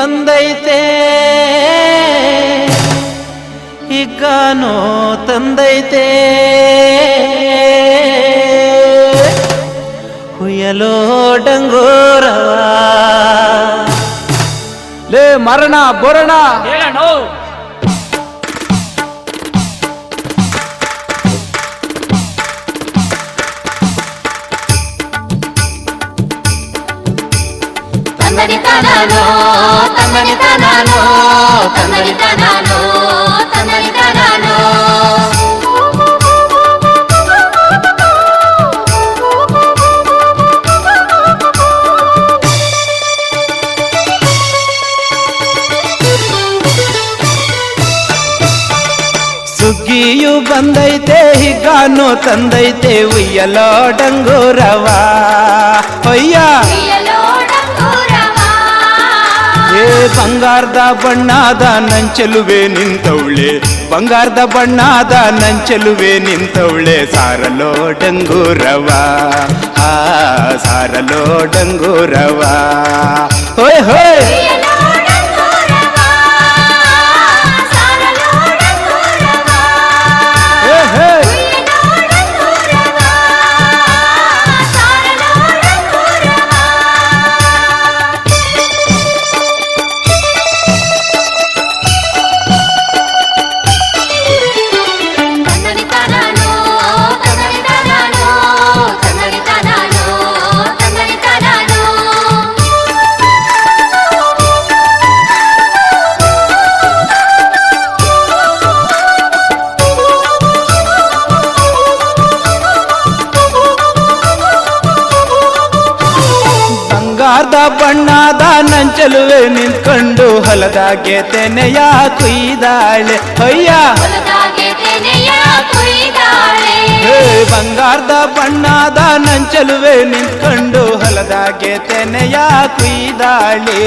ಸುಗ್ಗಿಯು ಬಂದೈತೆ ಹಿಗ್ಗಾನೋ ತಂದೈತೆ ಹುಯ್ಯಲೋ ಡಂಗೋರವ ಲೇ ಮರಣ ಬೋರಣ ಹೇಳಣ್ಣ ತಂದನಿತನಾನೋ ತಂದನಿತನಾನೋ ತಂದನಿತನಾನೋ ತಂದನಿತನಾನೋ ಸುಗ್ಗಿಯು ಬಂದೈತೆ ಹಿಗ್ಗಾನೋ ತಂದೈತೆ ಉಯ್ಯಲೋ ಬಂಗಾರದ ಬಣ್ಣದ ನಂಚಲುವೆ ನಿಂತವಳೆ. ಬಂಗಾರದ ಬಣ್ಣದ ನಂಚಲುವೆ ನಿಂತವಳೆ. ಸಾರಲೋ ಡಂಗೂರವ ಆ, ಸಾರಲೋ ಡಂಗೂರವ ಹೋಯ್ ಹೋಯ್. ಬಂಗಾರದ ಬಣ್ಣದ ನಂಚಲುವೆ ನಿಂತ್ಕೊಂಡು ಹೊಲದಾಗೆ ತೆನೆಯ ಕುಯ್ದಾಳೆ. ಹೊಯ್ಯ ಹೇ ಬಂಗಾರದ ಬಣ್ಣದ ನಂಚಲುವೆ ನಿಂತ್ಕೊಂಡು ಹೊಲದಾಗೆ ತೆನೆಯ ಕುಯ್ದಾಳೆ.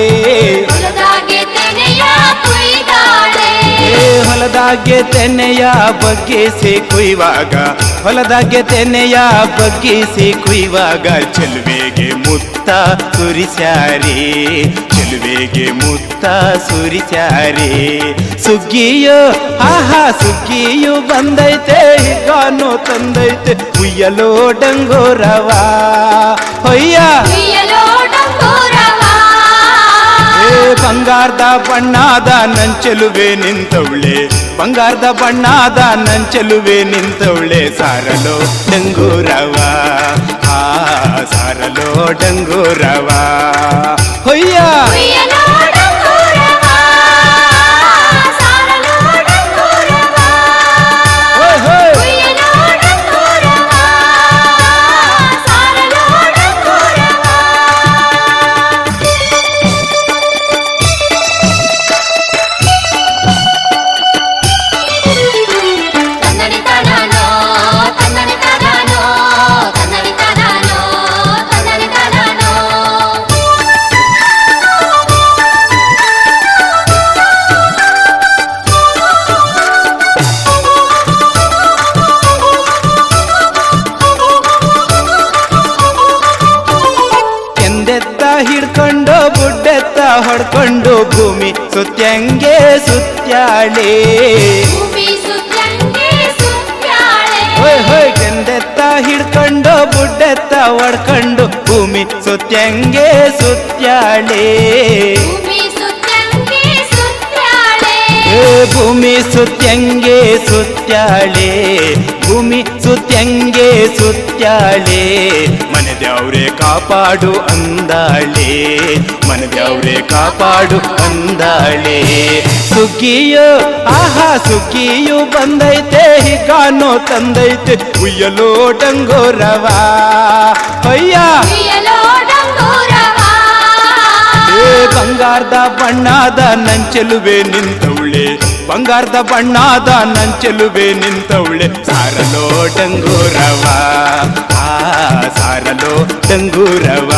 ಹೊಲದಾಗೆ ತೆನೆಯ ಬಗ್ಗಿಸಿ ಕುಯ್ವಾಗ ಹೊಲದಾಗೆ ತೆನೆಯ ಬಗ್ಗಿಸಿ ಕುಯ್ವಾಗ ಚೆಲುವೆಗೆ ಮುತ್ತ ಸುರಿಸ್ಯಾರಿ ಚೆಲುವೆಗೆ ಮುತ್ತ ಸುರಿಸ್ಯಾರಿ. ಸುಗ್ಗಿಯೋ ಆಹಾ ಸುಗ್ಗಿಯು ಬಂದೈತೆ ಗಾನು ತಂದೈತೆ ಉಯ್ಯಲೋ ಡಂಗೋರವ ಹೊಯ್ಯ. ಬಂಗಾರದ ಬಣ್ಣದ ನಂಚಲುವೆ ನಿಂತವಳೆ ಬಂಗಾರದ ಬಣ್ಣದ ನಂಚಲುವೆ ನಿಂತವಳೆ ಸಾರಲೋ ಡಂಗೂರವ. ಆ ಸಾರಲೋ ಡಂಗೂರವ. ಹೊಯ್ಯ. ಸುತ್ಯಂಗೆ ಸುತ್ಯಾಳೆ. ಹೋಯ್ ಹೋಯ್ ಕೆಂದೆತ್ತ ಹಿಡ್ಕೊಂಡು ಬುಡ್ಡೆತ್ತ ಒಡ್ಕೊಂಡು ಭೂಮಿ ಸುತ್ಯಂಗೆ ಸುತ್ಯಾಳೆ. ಭೂಮಿ ಸುತ್ತಂಗೆ ಸುತ್ತಾಳೆ ಭೂಮಿ ಸುತ್ಯಂಗೆ ಸುತ್ಯಾಳೆ ಮನದ್ಯಾವ್ರೆ ಕಾಪಾಡು ಅಂದಾಳೆ ಮನದ್ಯಾವ್ರೆ ಕಾಪಾಡು ಅಂದಾಳೆ. ಸುಗ್ಗಿಯೋ ಆಹಾ ಸುಗ್ಗಿಯು ಬಂದೈತೆ ಹಿಗಾನೋ ತಂದೈತೆ ಉಯ್ಯಲೋ ಡಂಗೋರವಾ. ಏ ಬಂಗಾರದ ಬಣ್ಣದ ನಂಚಲುವೆ ನಿಂತವಳೆ ಬಂಗಾರದ ಬಣ್ಣದ ನಂಚಲುವೆ ನಿಂತವಳೆ ಸಾರಲೋ ಡಂಗೂರವ ಆ ಸಾರಲೋ ಡಂಗೂರವ.